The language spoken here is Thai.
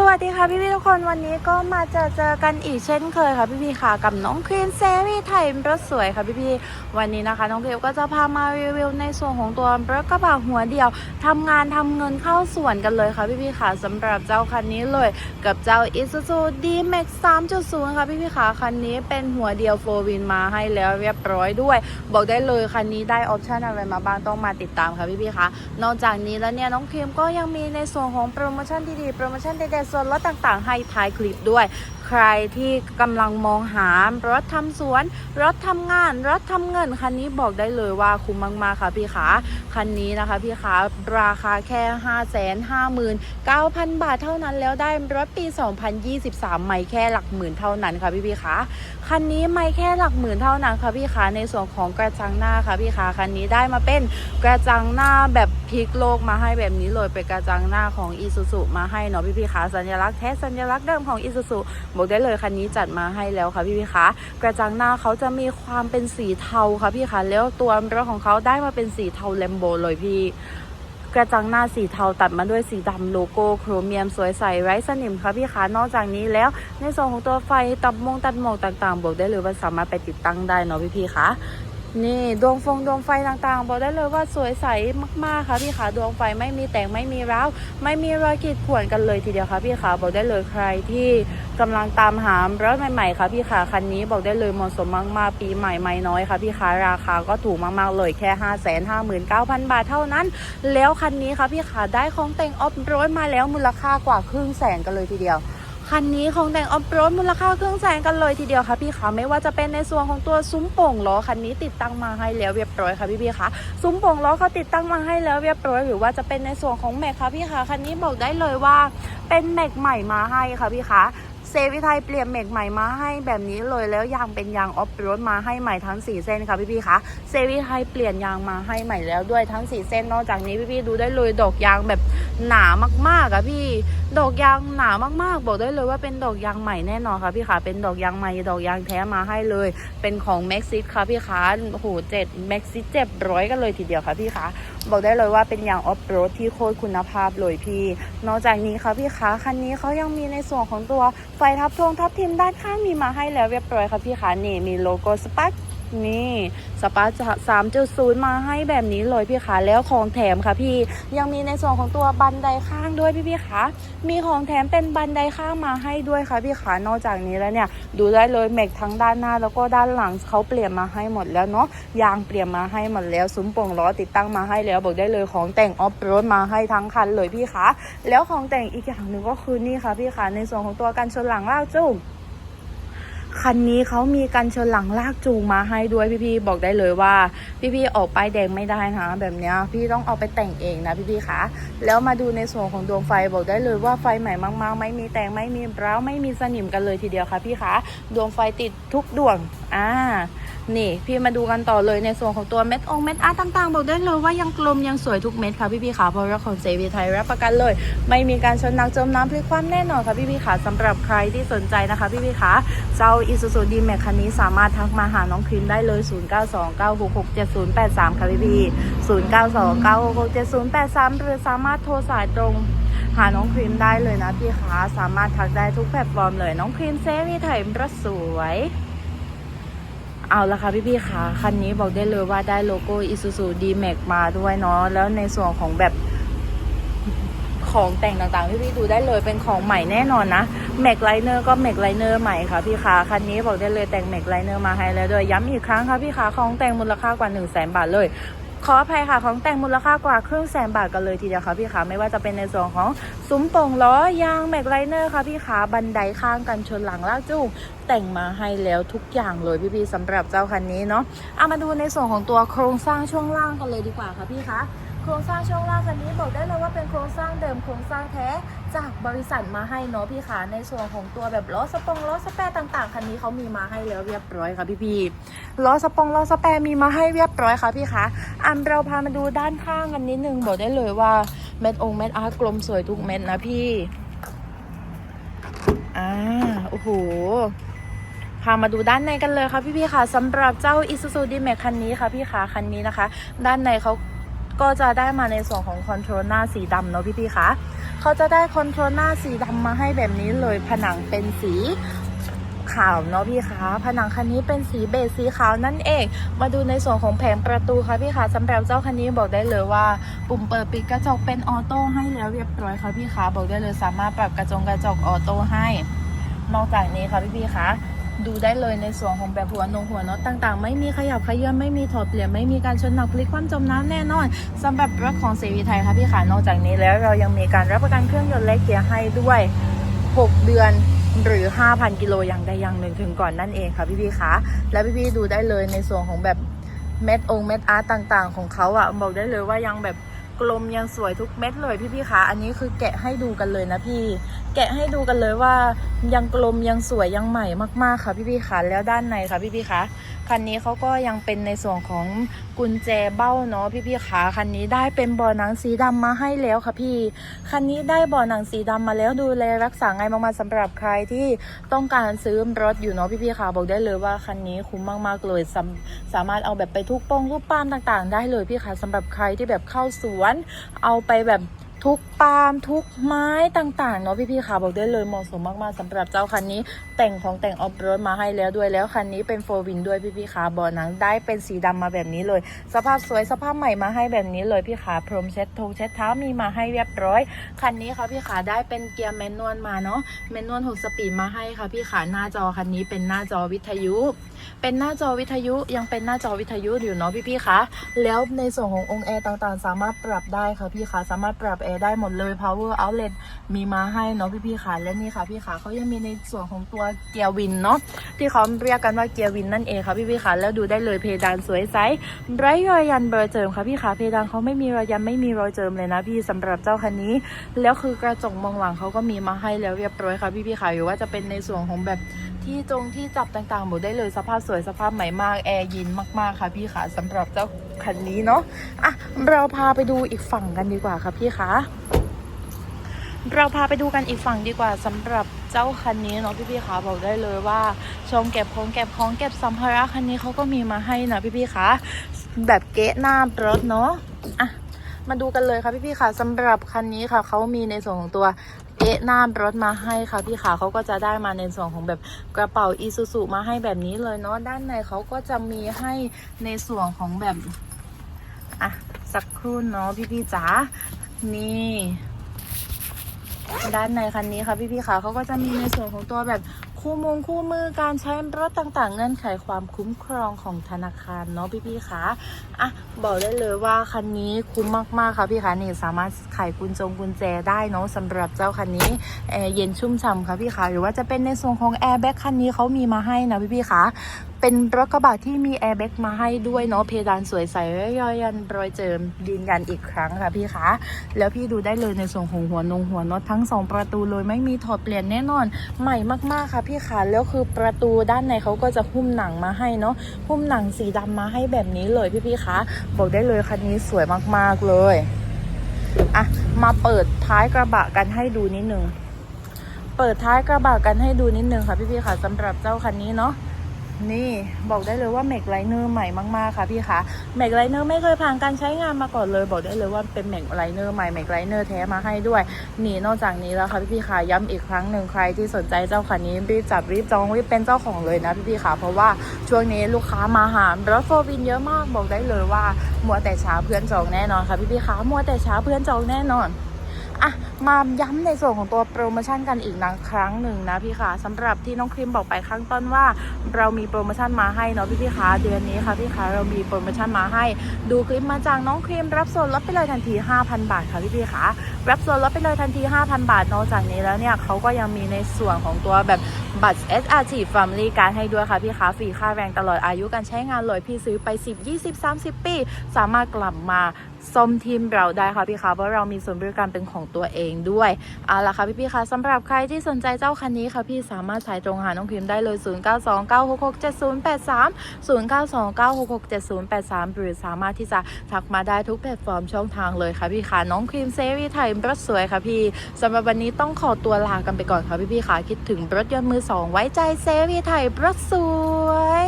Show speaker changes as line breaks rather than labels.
สวัสดีค่ะพี่พี่ทุกคนวันนี้ก็มาเจอเจอกันอีกเช่นเคยค่ะพี่พี่ค่ะกับน้องครีนเซรีไทยรถสวยค่ะพี่พี่วันนี้นะคะ น้องครีนก็จะพามารีวิวในส่วนของตัวรถกระบะหัวเดียวทำงานทำเงินเข้าส่วนกันเลยค่ะพี่พี่ค่ะสำหรับเจ้าคันนี้เลยกับเจ้า Isuzu D-Max 3.0 ค่ะพี่พี่ค่ะคันนี้เป็นหัวเดียวโฟวินมาให้แล้วเรียบร้อยด้วย บอกได้เลยคันนี้ได้ออปชันอะไรมาบ้างต้องมาติดตามค่ะพี่พี่ค่ะนอกจากนี้แล้วเนี่ยน้องครีมก็ยังมีในส่วนของโปรโมชั่นดีๆโปรโมชั่นเด็ดส่วนลดต่างๆ ให้ท้ายคลิปด้วย ใครที่กำลังมองหารถทำสวน รถทำงาน รถทำเงิน คันนี้บอกได้เลยว่าคุ้มมากๆค่ะพี่ขาคันนี้นะคะพี่ขาราคาแค่ 5 5 9 0 0 0 บาทเท่านั้นแล้วได้รถปี 2023ใหม่แค่หลักหมื่นเท่านั้นค่ะพี่พี่ขาคันนี้ไม่แค่หลักหมื่นเท่านั้นค่ะพี่ขาในส่วนของกระจังหน้าค่ะพี่ขาคันนี้ได้มาเป็นกระจังหน้าแบบ พลิกโลกมาให้แบบนี้เลยเป็นกระจังหน้าของอีซูซูมาให้เนาะพี่พี่ขาสัญลักษณ์แท้สัญลักษณ์เดิมของอีซูซูบอกได้เลยคันนี้จัดมาให้แล้วค่ะพี่พี่ขากระจังหน้าเขาจะมีความเป็นสีเทาค่ะพี่ขาแล้วตัวรถของเขาได้มาเป็นสีเทาแลมโบเลยพี่กระจังหน้าสีเทาตัดมาด้วยสีดำโลโก้โครเมียมสวยใสไร้สนิมค่ะพี่ขานอกจากนี้แล้วในส่วนของตัวไฟตับมงตัดหมอกต่างๆ บอกได้เลยว่าสามารถไปติดตั้งได้เนาะพี่พี่คะ นี่ดวงฟงดวงไฟต่างๆ บอกได้เลยว่าสวยใสมากๆค่ะพี่ขาดวงไฟไม่มีแต่งไม่มีร้าวไม่มีรอยขีดข่วนกันเลยทีเดียวค่ะพี่ขาบอกได้เลยใครที่กำลังตามหารถใหม่ๆค่ะพี่ขาคันนี้บอกได้เลยเหมาะสมมากๆปีใหม่ไม่น้อยค่ะพี่ขาราคาก็ถูกมากๆเลยแค่5 5 9 0 0 0 บาทเท่านั้น แล้วคันนี้ค่ะพี่ขาได้ของแต่งออฟโรดมาแล้วมูลค่ากว่าครึ่งแสนกันเลยทีเดียว คันนี้ของแต่งออฟโรดมูลค่าเครึ่องแสนกันเลยทีเดียวค่ะพี่ขาไม่ว่าจะเป็นในส่วนของตัวซุ้มโป่งล้อคันนี้ติดตั้งมาให้แล้วเรียบร้อยค่ะพี่พี่คะซุ้มโป่งล้อเขาติดตั้งมาให้แล้วเรียบร้อย หรือว่าจะเป็นในส่วนของแม็กค่ะพี่ขาคันนี้บอกได้เลยว่าเป็นแม็กใหม่มาให้ค่ะพี่คะเซวิไทยเปลี่ยนแม็กใหม่มาให้แบบนี้เลยแล้วยางเป็นยางออฟรดมาให้ใหม่ทั้ง 4 เส้นค่ะพี่พี่ๆคะเซวิไทยเปลี่ยนยางมาให้ใหม่แล้วด้วยทั้ง 4 เส้นนอกจากนี้พี่พี่ๆดูได้เลยดอกยางแบบ หนามากๆอะพี่ ดอกยางหนามากๆ บอกได้เลยว่าเป็นดอกยางใหม่แน่นอนค่ะพี่ขาเป็นดอกยางใหม่ดอกยางแท้มาให้เลย เป็นของแม็กซิสค่ะพี่ขาโอ้โหเจ็ดแม็กซิสเจ็บร้อยกันเลยทีเดียวค่ะพี่ขาบอกได้เลยว่าเป็นยางออฟโรดที่โคตรคุณภาพเลยพี่ นอกจากนี้ค่ะพี่ขาคันนี้เขายังมีในส่วนของตัวไฟทับทวงทับทิมด้านข้างมีมาให้แล้วเรียบร้อยค่ะพี่ขานี่มีโลโก้สปาร์ นี่สปาร์สามจุดศูนย์มาให้แบบนี้เลยพี่ขาแล้วของแถมค่ะพี่ยังมีในส่วนของตัวบันไดข้างด้วยพี่พี่ขามีของแถมเป็นบันไดข้างมาให้ด้วยค่ะพี่ขานอกจากนี้แล้วเนี่ย ดูได้เลยเมกทั้งด้านหน้า แล้วก็ด้านหลังเขาเปลี่ยนมาให้หมดแล้วเนาะยางเปลี่ยนมาให้หมดแล้วซุ้มโป่งล้อติดตั้งมาให้แล้วบอกได้เลยของแต่งออฟโรดมาให้ทั้งคันเลยพี่คะแล้วของแต่งอีกอย่างหนึ่งก็คือนี่ค่ะพี่คะในส่วนของตัวกันชนหลังลากจูง คันนี้เขามีกันชนหลังลากจูงมาให้ด้วยพี่ๆบอกได้เลยว่า พี่ๆออกป้ายแดงไม่ได้นะแบบเนี้ยพี่ต้องเอาไปแต่งเองนะพี่ๆคะแล้วมาดูในส่วนของดวงไฟบอกได้เลยว่าไฟใหม่มากๆ ไม่มีแตงไม่มีร้าวไม่มีสนิมกันเลยทีเดียวค่ะพี่คะดวงไฟติดทุกดวงอ่านี่พี่มาดูกันต่อเลยในส่วนของตัวเม็ดองเม็ดอาร์ต่างๆ บอกได้เลยว่ายังกลมยังสวยทุกเม็ดค่ะพี่ๆค่ะเพราะว่าของเซวีไทยรับประกันเลย ไม่มีการชนนักจมน้ำพลิกคว่ำแน่นอนค่ะพี่ๆค่ะสำหรับใครที่สนใจนะคะพี่ๆค่ะ เจ้า Isuzu D-Max คันนี้สามารถทักมาหาน้องครีมได้เลย 0929667083 ค่ะพี่ๆ0929667083 หรือสามารถโทรสายตรงหาน้องครีมได้เลยนะพี่คะสามารถทักได้ทุกแพลตฟอร์มเลยน้องครีมเซรีไทยประสวย เอาละค่ะพี่ๆค่ะคันนี้บอกได้เลยว่าได้โลโก้ Isuzu D-Max มาด้วยเนาะแล้วในส่วนของแบบของแต่งต่างๆ พี่ๆดูได้เลยเป็นของใหม่แน่นอนนะ แม็กไลเนอร์ก็แม็กไลเนอร์ใหม่ค่ะพี่คะคันนี้บอกได้เลยแต่งแม็กไลเนอร์มาให้แล้วด้วยย้ำอีกครั้งค่ะพี่คะของแต่งมูลค่ากว่า 1 0 0 0 0แบาทเลยขออภัยค่ะของแต่งมูลค่ากว่าครึ่งแสนบาทกันเลยทีเดียวค่ะพี่คะไม่ว่าจะเป็นในส่วนของซุ้มโป่งล้อยางแม็กไลเนอร์ค่ะพี่คะบันไดข้างกันชนหลังลากจูงแต่งมาให้แล้วทุกอย่างเลยพี่ๆสำหรับเจ้าคันนี้เนาะเอามาดูในส่วนของตัวโครงสร้างช่วงล่างกันเลยดีกว่าค่ะพี่คะ ครงสร้างช่วงล่างคันนี้บอกได้เลยว่าเป็นโครงสร้างเดิมโครงสร้างแท้จากบริษัทมาให้เนาะพี่ขาในส่วนของตัวแบบล้อสปองล้อสแปรต่างๆคันนี้เขามีมาให้แล้วเรียบร้อยค่ะพี่พี่ๆล้อสปองล้อสแปรมีมาให้เรียบร้อยค่ะพี่คะอันเราพามาดูด้านข้างกันนิดนึงบอกได้เลยว่าเม็ดองเม็ดอาร์กลมสวยทุกเม็ดนะพี่อ่าโอ้โหพามาดูด้านในกันเลยค่ะพี่ๆค่ะสำหรับเจ้า Isuzu D-Max คันนี้ค่ะพี่ขาคันนี้นะคะ ด้านในเขา ก็จะได้มาในส่วนของคอนโทรลหน้าสีดำเนาะพี่ๆค่คะเขาจะได้คอนโทรลหน้าสีดำมาให้แบบนี้เลยผนังเป็นสีขาวเนาะพี่คะผนังคันนี้เป็นสีเบจสีขาวนั่นเอง มาดูในส่วนของแผงประตูค่ะพี่คะสำหรับเจ้าคันนี้บอกได้เลยว่า ปุ่มเปิดปิดกระจกเป็นออโต้ให้แล้วเรียบร้อยค่ะพี่คะบอกได้เลยสามารถปรับกระจกกระจกออโต้ให้ นอกจากนี้ค่ะพี่พี่คะ ดูได้เลยในส่วนของแบบหัวนงหัวน็อตต่างๆ ไม่มีขยับขยื่นไม่มีถอดเปลี่ยนไม่มีการชนหนักพลิกคว่ำจมน้ำแน่นอนสำหรับรถของเซวีไทยค่ะพี่ขานอกจากนี้แล้วเรายังมีการรับประกันเครื่องยนต์และเกียร์ให้ด้วย 6 เดือนหรือ 5,000 กิโลอย่างใดอย่างหนึ่งถึงก่อนนั่นเองค่ะพี่พี่ๆคะและพี่พี่ๆดูได้เลยในส่วนของแบบเม็ดองเม็ดอาร์ตต่าง ๆ ของเขาอะบอกได้เลยว่ายังแบบกลมยังสวยทุกเม็ดเลยพี่พี่ๆคะอันนี้คือแกะให้ดูกันเลยนะพี่ แกะให้ดูกันเลยว่ายังกลมยังสวยยังใหม่มากๆค่ะพี่พี่คะแล้วด้านในค่ะพี่พี่คะคันนี้เขาก็ยังเป็นในส่วนของกุญแจเบ้าเนาะพี่พี่คะคันนี้ได้เป็นเบาะหนังสีดำมาให้แล้วค่ะพี่คันนี้ได้เบาะหนังสีดำมาแล้วดูแลรักษาไงมากๆสำหรับใครที่ต้องการซื้อรถอยู่เนาะพี่พี่คะบอกได้เลยว่าคันนี้คุ้มมากๆเลยสามสามารถเอาแบบไปทุกป้องทุกป้ามต่างๆ ได้เลยพี่คะสำหรับใครที่แบบเข้าสวน เอาไปแบบ ทุกปาล์มทุกไม้ต่างๆเนาะพี่ๆค่ะบอกได้เลยเหมาะสมมากๆสำหรับเจ้าคันนี้ แต่งของแต่งออฟโรดมาให้แล้วด้วยแล้วคันนี้เป็นโฟวินด้วยพี่ๆค่ะเบาะหนังได้เป็นสีดำมาแบบนี้เลย สภาพสวยสภาพใหม่มาให้แบบนี้เลยพี่ขาพรมเช็ดทงเช็ดเท้ามีมาให้เรียบร้อยคันนี้ค่ะพี่ขาได้เป็นเกียร์แมนนวลมาเนาะแมนนวล6สปีดมาให้ค่ะพี่ขาหน้าจอคันนี้เป็นหน้าจอวิทยุ เป็นหน้าจอวิทยุยังเป็นหน้าจอวิทยุอยู่เนาะพี่ๆค่ะแล้วในส่วนขององค์แอร์ต่างๆ สามารถปรับได้ค่ะพี่คะสามารถปรับอร์ได้หมดเลย power outlet มีมาให้เนาะพี่ๆคะและนี่ค่ะพี่คะเขายังมีในส่วนของตัวเกียร์วินเนาะที่เขาเรียกกันว่าเกียร์วินนั่นเองค่ะพี่ๆคะแล้วดูได้เลยเพดานสวยใสไร้รอยยันเบอร์เจิมค่ะพี่คะเพดานเขาไม่มีรอยยันไม่มีรอยเจิมเลยนะพี่สำหรับเจ้าคันนี้ แล้วคือกระจกมองหลังเขาก็มีมาให้แล้วเรียบร้อยค่ะพี่ๆค่ะหรือว่าจะเป็นในส่วนของแบบ ที่จงที่จับต่างๆหมดได้เลยสภาพสวยสภาพใหม่มากแอร์เยินมากๆค่ะพี่ค่ะสำหรับเจ้าคันนี้เนาะอะเราพาไปดูอีกฝั่งกันดีกว่าค่ะพี่คะเราพาไปดูกันอีกฝั่งดีกว่าสำหรับเจ้าคันนี้เนาะพี่ๆคะบอกได้เลยว่าชมเก็บของเก็บของเก็บสัมภาระคันนี้เขาก็มีมาให้นะพี่ๆคะแบบเก๊ะหน้ารถเนาะอะมาดูกันเลยค่ะพี่ๆค่ะสำหรับคันนี้ค่ะเขามีในส่วนของตัว หน้ารถมาให้ค่ะพี่ขาเขาก็จะได้มาในส่วนของแบบกระเป๋าอีซูซูมาให้แบบนี้เลยเนาะด้านในเขาก็จะมีให้ในส่วนของแบบอะสักครู่เนาะพี่ๆจ๋านี่ด้านในคันนี้ค่ะพี่พี่ๆค่ะเขาก็จะมีในส่วนของตัวแบบคู่มงคู่มือการใช้รถต่างๆ เงื่อนไขความคุ้มครองของธนาคารเนาะพี่พี่ๆค่ะอะ บอกได้เลยว่าคันนี้คุ้มมากๆค่ะพี่คะนี่สามารถไขกุญจงกุญแจได้เนาะสำหรับเจ้าคันนี้แอร์เย็นชุ่มฉ่ำค่ะพี่คะหรือว่าจะเป็นในส่วนของแอร์แบ็กคันนี้เขามีมาให้นะพี่พี่ๆค่ะเป็นรถกระบะที่มีแอร์แบ็กมาให้ด้วยเนาะเพดานสวยใสและยอยันรอยเจิมยืนยันอีกครั้งค่ะพี่คะแล้วพี่ดูได้เลยในส่วนของหัวนงหัวน็อตทั้งสองประตูเลยไม่มีถอดเปลี่ยนแน่นอนใหม่มากๆค่ะพี่คะแล้วคือประตูด้านในเขาก็จะหุ้มหนังมาให้เนาะหุ้มหนังสีดำมาให้แบบนี้เลยพี่พี่คะบอกได้เลยคันนี้สวยมากๆเลย อะ มาเปิดท้ายกระบะกันให้ดูนิดนึง เปิดท้ายกระบะกันให้ดูนิดนึงค่ะพี่ๆค่ะสำหรับเจ้าคันนี้เนาะ นี่บอกได้เลยว่าเมกไลเนอร์ใหม่มากๆค่ะพี่คะเมกไลเนอร์ไม่เคยผ่านการใช้งานมาก่อนเลย บอกได้เลยว่าเป็นเมกไลเนอร์ใหม่เมกไลเนอร์แท้มาให้ด้วย นี่นอกจากนี้แล้วค่ะพี่พี่ๆค่ะย้ำอีกครั้งหนึ่งใครที่สนใจเจ้าคันนี้รีบจับรีบจองรีบเป็นเจ้าของเลยนะพี่พี่ๆค่ะเพราะว่าช่วงนี้ลูกค้ามาหารถโฟวินเยอะมากบอกได้เลยว่ามัวแต่ช้าเพื่อนจองแน่นอนค่ะพี่พี่ๆคะมัวแต่ช้าเพื่อนจองแน่นอน อะมาย้ำในส่วนของตัวโปรโมชั่นกันอีกนะครั้งหนึ่งนะพี่ค่ะสำหรับที่น้องครีมบอกไปข้างต้นว่า เรามีโปรโมชั่นมาให้เนาะพี่พี่คะเดือนนี้ค่ะพี่คะเรามีโปรโมชั่นมาให้ ดูคลิปมาจากน้องครีมรับส่วนลดไปเลยทันที 5,000 บาทค่ะพี่พี่คะรับส่วนลดไปเลยทันที 5,000 บาทนอกจากนี้แล้วเนี่ยเขาก็ยังมีในส่วนของตัวแบบบัตร SRT Family การให้ด้วยค่ะพี่คะฟรีค่าแรงตลอดอายุการใช้งานเลยพี่ซื้อไป 10 20 30 ปี สามารถกลับมาส้มทีมเราได้ค่ะพี่คะเพราะเรามีส่วนบริการเป็นของตัวเองด้วยเอาละค่ะพี่ๆคะสำหรับใครที่สนใจเจ้าคันนี้ค่ะพี่สามารถสายตรงหาน้องพิมพ์ได้เลย 0929667083 0929667083 หรือสามารถที่จะทักมาได้ทุกแพลตฟอร์มช่องทางเลยค่ะพี่คะน้องครีมเซรีไทยรถสวยค่ะพี่สำหรับวันนี้ต้องขอตัวลากันไปก่อนค่ะพี่ๆคะคิดถึงรถยนต์มือสองไว้ใจเซรีไทยรถสวย